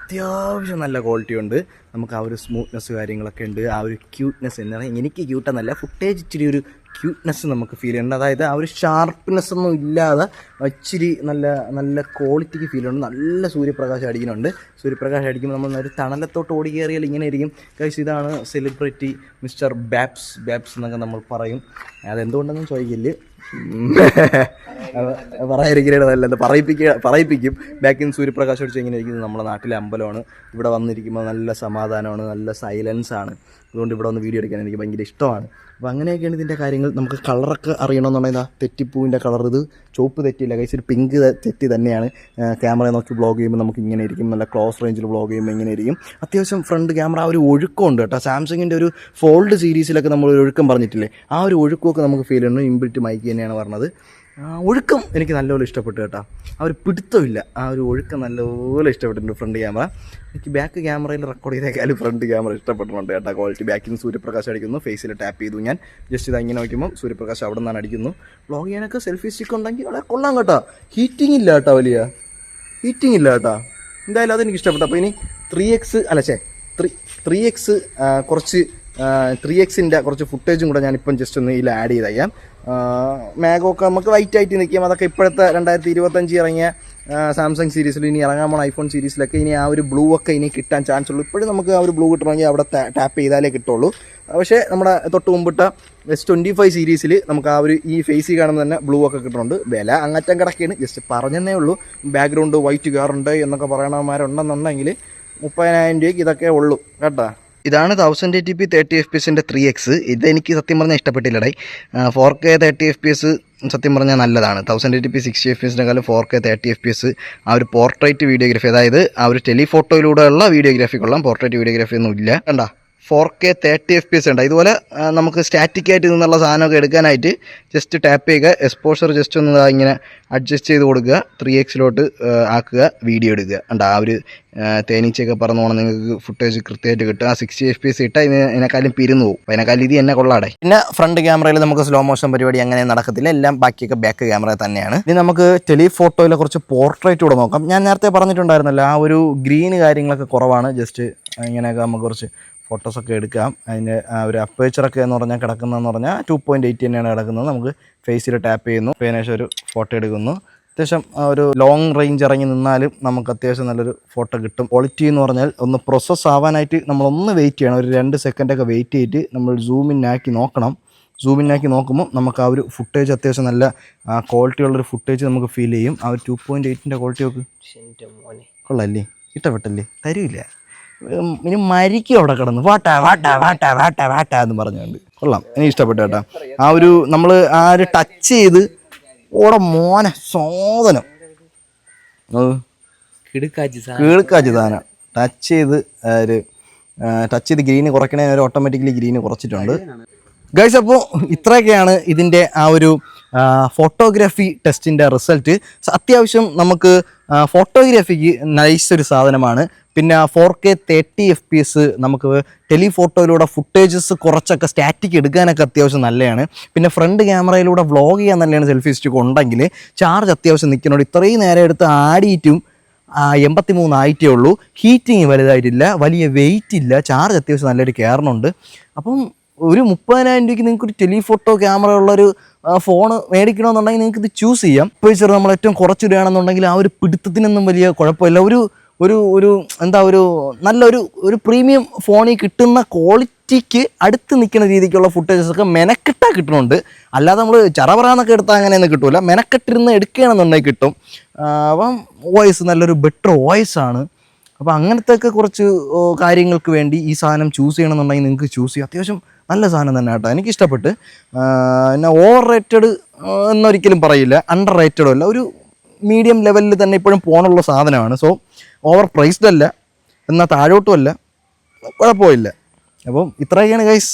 അത്യാവശ്യം നല്ല ക്വാളിറ്റി ഉണ്ട്. നമുക്ക് ആ ഒരു സ്മൂത്ത്നെസ് കാര്യങ്ങളൊക്കെ ഉണ്ട്. ആ ഒരു ക്യൂട്ട്നെസ് എന്ന് പറഞ്ഞാൽ എനിക്ക് ക്യൂട്ടെന്നല്ല ഫുട്ടേജ് ഇച്ചിരി ഒരു ക്യൂട്ട്നെസ് നമുക്ക് ഫീൽ ചെയ്യുന്നുണ്ട്. അതായത് ആ ഒരു ഷാർപ്പ്നെസ് ഒന്നും ഇല്ലാതെ ഇച്ചിരി നല്ല നല്ല ക്വാളിറ്റിക്ക് ഫീൽ ഉണ്ട് നല്ല സൂര്യപ്രകാശം അടിക്കുന്നുണ്ട്. സൂര്യപ്രകാശം അടിക്കുമ്പോൾ നമ്മൾ ഒരു തണലത്തോട്ട് ഓടി ഇങ്ങനെ ഇരിക്കും. കഴിച്ച് ഇതാണ് സെലിബ്രിറ്റി മിസ്റ്റർ ബാപ്സ് ബാപ്സ് എന്നൊക്കെ നമ്മൾ പറയും. അതെന്തുകൊണ്ടെന്നും ചോദിക്കില്ല. പറയാതിരിക്കണതല്ല എന്താ പറയിപ്പിക്കുക പറയിപ്പിക്കും ബാക്കിൽ നിന്ന് സൂര്യപ്രകാശം അടിച്ച് ഇങ്ങനെ ഇരിക്കുന്നത് നമ്മുടെ നാട്ടിലെ അമ്പലമാണ്. ഇവിടെ വന്നിരിക്കുമ്പോൾ നല്ല സമാധാനമാണ്. നല്ല സൈലൻസാണ് അതുകൊണ്ട് ഇവിടെ ഒന്ന് വീഡിയോ എടുക്കാൻ എനിക്ക് ഭയങ്കര ഇഷ്ടമാണ്. അപ്പോൾ അങ്ങനെയൊക്കെയാണ് ഇതിന്റെ കാര്യങ്ങൾ. നമുക്ക് കളറൊക്കെ അറിയണമെന്നുണ്ടെങ്കിൽ തെറ്റിപ്പൂവിന്റെ കളർ ഇത്. ചുവപ്പ് തെറ്റിയില്ല കൈസ് ഒരു പിങ്ക് തെറ്റി തന്നെയാണ്. ക്യാമറ നോക്കി ബ്ലോഗ് ചെയ്യുമ്പോൾ നമുക്ക് ഇങ്ങനെ ഇരിക്കും. നല്ല ക്ലോസ് റേഞ്ചിൽ ബ്ലോഗ് ചെയ്യുമ്പോൾ ഇങ്ങനെ ഇരിക്കും. അത്യാവശ്യം ഫ്രണ്ട് ക്യാമറ ആ ഒരു ഒഴുക്കമുണ്ട് കേട്ടോ. സാംസങ്ങിന്റെ ഒരു ഫോൾഡ് സീരീസിലൊക്കെ നമ്മൾ ഒരു ഒഴുക്കം പറഞ്ഞിട്ടില്ലേ? ആ ഒരു ഒഴുക്കമൊക്കെ നമുക്ക് ഫീൽ ചെയ്യുന്നു. ഇമ്പിൾറ്റ് മൈക്ക് തന്നെയാണ് പറഞ്ഞത്. ഒഴുക്കം. എനിക്ക് നല്ലപോലെ ഇഷ്ടപ്പെട്ടു കേട്ടോ. ആ ഒരു പിടുത്തമില്ല. ആ ഒരു ഒഴുക്കം നല്ലപോലെ ഇഷ്ടപ്പെട്ടിട്ടുണ്ട് ഫ്രണ്ട് ക്യാമറ. എനിക്ക് ബാക്ക് ക്യാമറയിൽ റെക്കോർഡ് ചെയ്തേക്കാളും ഫ്രണ്ട് ക്യാമറ ഇഷ്ടപ്പെട്ടിട്ടുണ്ട് കേട്ടോ. ക്വാളിറ്റി ബാക്കിൽ നിന്ന് സൂര്യപ്രകാശം അടിക്കുന്നു. ഫേസിൽ ടാപ്പ് ചെയ്തു ഞാൻ. ജസ്റ്റ് ഇത് ഇങ്ങനെ നോക്കുമ്പോൾ സൂര്യപ്രകാശം അവിടെ നിന്നാണ് അടിക്കുന്നു. വ്ളോഗ് ചെയ്യാനൊക്കെ സെൽഫി സ്റ്റിക്ക് ഉണ്ടെങ്കിൽ വളരെ കൊള്ളാം കേട്ടോ. ഹീറ്റിംഗ് ഇല്ല കേട്ടോ വലിയ. ഹീറ്റിംഗ് ഇല്ല കേട്ടോ. എന്തായാലും അതെനിക്ക് ഇഷ്ടപ്പെട്ടു. അപ്പോൾ ഇനി ത്രീ എക്സ് അല്ല ചേ ത്രീ ത്രീ എക്സ് കുറച്ച് ത്രീ എക്സിന്റെ കുറച്ച് ഫുട്ടേജും കൂടെ ഞാനിപ്പം ജസ്റ്റ് ഒന്ന് ഇതിൽ ആഡ് ചെയ്തയ്യാം മാഗൊക്കെ നമുക്ക് വൈറ്റ് ആയിട്ട് നിൽക്കാം. അതൊക്കെ ഇപ്പോഴത്തെ രണ്ടായിരത്തി ഇരുപത്തഞ്ച് ഇറങ്ങിയ സാംസങ് സീരീസിൽ ഇനി ഇറങ്ങാൻ പോണ ഐഫോൺ സീരീസിലൊക്കെ ഇനി ആ ഒരു ബ്ലൂ ഒക്കെ ഇനി കിട്ടാൻ ചാൻസ് ഉള്ളൂ. ഇപ്പോഴും നമുക്ക് ആ ഒരു ബ്ലൂ കിട്ടണമെങ്കിൽ അവിടെ ടാപ്പ് ചെയ്താലേ കിട്ടുള്ളൂ. പക്ഷേ നമ്മുടെ തൊട്ട് മുമ്പിട്ട എസ് ട്വന്റി ഫൈവ് സീരീസിൽ നമുക്ക് ആ ഒരു ഈ ഫേസിൽ കാണുന്ന തന്നെ ബ്ലൂ ഒക്കെ കിട്ടുന്നുണ്ട്. വില അങ്ങറ്റം കിടക്കുകയാണ് ജസ്റ്റ് പറഞ്ഞതേ ഉള്ളൂ. ബാക്ക്ഗ്രൗണ്ട് വൈറ്റ് കയറുണ്ട് എന്നൊക്കെ പറയണമാരുണ്ടെന്നുണ്ടെങ്കിൽ മുപ്പതിനായിരം രൂപയ്ക്ക് ഇതൊക്കെ ഉള്ളൂ. കേട്ടോ? ഇതാണ് thousand eighty P thirty F P എസിന്റെ ത്രീ എക്സ് ഇത് എനിക്ക് സത്യം പറഞ്ഞാൽ ഇഷ്ടപ്പെട്ടില്ലടേ. Four K thirty F P S സത്യം പറഞ്ഞാൽ നല്ലതാണ്. Thousand eighty P sixty F P എസിനെക്കാളും four K thirty F P S ആ ഒരു പോർട്രേറ്റ് വീഡിയോഗ്രാഫി അതായത് ആ ഒരു ടെലിഫോട്ടോയിലൂടെയുള്ള വീഡിയോഗ്രാഫി കൊള്ളാം. പോർട്രേറ്റ് വീഡിയോഗ്രാഫി ഒന്നും ഇല്ല. കണ്ട? Four K thirty F P S ഉണ്ട്. ഇതുപോലെ നമുക്ക് സ്റ്റാറ്റിക് ആയിട്ട് നിന്നുള്ള സാധനമൊക്കെ എടുക്കാനായിട്ട് ജസ്റ്റ് ടാപ്പ് ചെയ്യുക എക്സ്പോഷർ ജസ്റ്റ് ഒന്ന് ഇങ്ങനെ അഡ്ജസ്റ്റ് ചെയ്ത് കൊടുക്കുക ത്രീ എക്സിലോട്ട് ആക്കുക വീഡിയോ എടുക്കുക. ഉണ്ട് ആ ഒരു തേനീച്ചയൊക്കെ പറന്ന് പോകണം നിങ്ങൾക്ക് ഫുട്ടേജ് കൃത്യമായിട്ട് കിട്ടും. ആ സിക്സ്റ്റി എഫ് പി എസ് ഇട്ടാൽ ഇതിന് ഇതിനെക്കാളും പിരിന്നു പോകും. അതിനെക്കാളും ഇത് എന്നെ കൊള്ളാടെ പിന്നെ ഫ്രണ്ട് ക്യാമറയിൽ നമുക്ക് സ്ലോ മോഷൻ പരിപാടി അങ്ങനെ നടക്കത്തില്ല. എല്ലാം ബാക്കിയൊക്കെ ബാക്ക് ക്യാമറ തന്നെയാണ്. ഇനി നമുക്ക് ടെലിഫോട്ടോയിലെ കുറച്ച് പോർട്രേറ്റ് കൂടെ നോക്കാം. ഞാൻ നേരത്തെ പറഞ്ഞിട്ടുണ്ടായിരുന്നല്ലോ ആ ഒരു ഗ്രീൻ കാര്യങ്ങളൊക്കെ കുറവാണ്. ജസ്റ്റ് ഇങ്ങനെയൊക്കെ നമുക്ക് കുറച്ച് ഫോട്ടോസൊക്കെ എടുക്കാം. അതിന്റെ ആ ഒരു അപ്പേച്ചറൊക്കെ എന്ന് പറഞ്ഞാൽ കിടക്കുന്നതെന്ന് പറഞ്ഞാൽ ടു പോയിന്റ് എയ്റ്റ് തന്നെയാണ് കിടക്കുന്നത്. നമുക്ക് ഫേസിൽ ടാപ്പ് ചെയ്യുന്നു. അതിനുശേഷം ഒരു ഫോട്ടോ എടുക്കുന്നു. അത്യാവശ്യം ആ, ഒരു ലോങ് റേഞ്ച് ഇറങ്ങി നിന്നാലും നമുക്ക് അത്യാവശ്യം നല്ലൊരു ഫോട്ടോ കിട്ടും. ക്വാളിറ്റി എന്ന് പറഞ്ഞാൽ ഒന്ന് പ്രോസസ്സ് ആവാനായിട്ട് നമ്മളൊന്ന് വെയിറ്റ് ചെയ്യണം. ഒരു രണ്ട് സെക്കൻഡൊക്കെ വെയിറ്റ് ചെയ്തിട്ട് നമ്മൾ സൂമിനാക്കി നോക്കണം. സൂമിനാക്കി നോക്കുമ്പോൾ നമുക്ക് ആ ഒരു ഫുട്ടേജ് അത്യാവശ്യം നല്ല ക്വാളിറ്റി ഉള്ളൊരു ഫുട്ടേജ് നമുക്ക് ഫീൽ ചെയ്യും. ആ ഒരു ടു പോയിന്റ് എയ്റ്റിന്റെ ക്വാളിറ്റി നോക്ക്. കൊള്ളാം അല്ലേ? ഇഷ്ടപ്പെട്ടല്ലേ തരൂല്ല ഇനി മരിക്കും അവിടെ കിടന്ന്. വാട്ടാ വാട്ടാ വാട്ടാ വാട്ടാ വാട്ടാ എന്ന് പറഞ്ഞുകൊണ്ട്. കൊള്ളാം. എനിക്ക് ഇഷ്ടപ്പെട്ടു കേട്ടോ. ആ ഒരു നമ്മൾ ആ ഒരു ടച്ച് ചെയ്ത് ഓടെ മോനെ സോദനം സാധനം. ടച്ച് ചെയ്ത് ഒരു ടച്ച് ചെയ്ത് ഗ്രീന് കുറയ്ക്കണേ ഒരു ഓട്ടോമാറ്റിക്കലി ഗ്രീന് കുറച്ചിട്ടുണ്ട്. ഗൈസ് അപ്പോൾ ഇത്രയൊക്കെയാണ് ഇതിന്റെ ആ ഒരു ഫോട്ടോഗ്രാഫി ടെസ്റ്റിന്റെ റിസൾട്ട് അത്യാവശ്യം നമുക്ക് ഫോട്ടോഗ്രാഫിക്ക് നൈസ് ഒരു സാധനമാണ്. പിന്നെ four K thirty F P S നമുക്ക് ടെലിഫോട്ടോയിലൂടെ ഫുട്ടേജസ് കുറച്ചൊക്കെ സ്റ്റാറ്റിക് എടുക്കാനൊക്കെ അത്യാവശ്യം നല്ലതാണ്. പിന്നെ ഫ്രണ്ട് ക്യാമറയിലൂടെ വ്ളോഗ് ചെയ്യാൻ നല്ലതാണ് സെൽഫി സ്റ്റിക്ക് ഉണ്ടെങ്കിൽ ചാർജ് അത്യാവശ്യം നിൽക്കുന്നുണ്ട്. ഇത്രയും നേരം എടുത്ത് ആടിയിട്ടും എൺപത്തി മൂന്ന് ആയിട്ടേ ഉള്ളൂ. ഹീറ്റിംഗ് വലുതായിട്ടില്ല വലിയ വെയിറ്റ് ഇല്ല. ചാർജ് അത്യാവശ്യം നല്ലൊരു കയറുന്നുണ്ട് അപ്പം ഒരു മുപ്പതിനായിരം രൂപയ്ക്ക് നിങ്ങൾക്ക് ഒരു ടെലിഫോട്ടോ ക്യാമറ ഉള്ളൊരു ഫോൺ മേടിക്കണമെന്നുണ്ടെങ്കിൽ നിങ്ങൾക്ക് ഇത് ചൂസ് ചെയ്യാം. ഇപ്പോൾ ചെറു നമ്മൾ ഏറ്റവും കുറച്ച് രൂപയാണെന്നുണ്ടെങ്കിൽ ആ ഒരു പിടുത്തത്തിനൊന്നും വലിയ കുഴപ്പമില്ല. ഒരു ഒരു ഒരു എന്താ ഒരു നല്ലൊരു ഒരു പ്രീമിയം ഫോണിൽ കിട്ടുന്ന ക്വാളിറ്റിക്ക് അടുത്ത് നിൽക്കുന്ന രീതിക്കുള്ള ഫുട്ടേജസ് ഒക്കെ മെനക്കെട്ടാ കിട്ടുന്നുണ്ട് അല്ലാതെ നമ്മൾ ചറപറാന്നൊക്കെ എടുത്താൽ അങ്ങനെയൊന്നും കിട്ടില്ല മെനക്കെട്ടിരുന്ന് എടുക്കുകയാണെന്നുണ്ടെങ്കിൽ കിട്ടും. അപ്പം വോയിസ് നല്ലൊരു ബെറ്റർ വോയിസ് ആണ്. അപ്പോൾ അങ്ങനത്തെ ഒക്കെ കുറച്ച് കാര്യങ്ങൾക്ക് വേണ്ടി ഈ സാധനം ചൂസ് ചെയ്യണമെന്നുണ്ടെങ്കിൽ നിങ്ങൾക്ക് ചൂസ് ചെയ്യാം. അത്യാവശ്യം നല്ല സാധനം തന്നെ കേട്ടോ. എനിക്ക് ഇഷ്ടപ്പെട്ട് പിന്നെ ഓവർ റേറ്റഡ് എന്നൊരിക്കലും പറയില്ല. അണ്ടർ റേറ്റഡും അല്ല. ഒരു മീഡിയം ലെവലിൽ തന്നെ ഇപ്പോഴും പോകാനുള്ള സാധനമാണ്. സോ ഓവർ പ്രൈസ്ഡ് അല്ല എന്നാൽ താഴോട്ടും അല്ല കുഴപ്പമില്ല. അപ്പം ഇത്രയൊക്കെയാണ് ഗൈസ്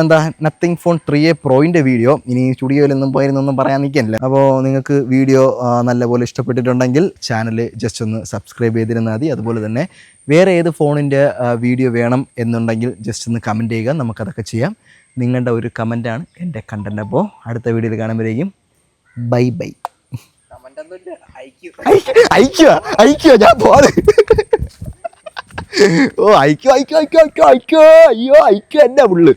എന്താ നത്തിങ് ഫോൺ ത്രീ എ പ്രോയിന്റെ വീഡിയോ ഇനി സ്റ്റുഡിയോയിലൊന്നും പോയിരുന്നൊന്നും പറയാൻ നിൽക്കാനില്ല അപ്പോൾ നിങ്ങൾക്ക് വീഡിയോ നല്ലപോലെ ഇഷ്ടപ്പെട്ടിട്ടുണ്ടെങ്കിൽ ചാനൽ ജസ്റ്റ് ഒന്ന് സബ്സ്ക്രൈബ് ചെയ്തിരുന്നാൽ മതി. അതുപോലെ തന്നെ വേറെ ഏത് ഫോണിന്റെ വീഡിയോ വേണം എന്നുണ്ടെങ്കിൽ ജസ്റ്റ് ഒന്ന് കമന്റ് ചെയ്യുക. നമുക്കതൊക്കെ ചെയ്യാം. നിങ്ങളുടെ ഒരു കമന്റാണ് എന്റെ കണ്ടന്റ് അപ്പോൾ അടുത്ത വീഡിയോയിൽ കാണുമ്പോഴേക്കും. ബൈ ബൈ അയക്കുക അയക്കുക ഞാൻ പോവാതെ ഓ അയക്കോ അയക്കോ അയക്കോ അയക്കോ അയ്യോ അയക്കോ എന്നെ പുള്ള്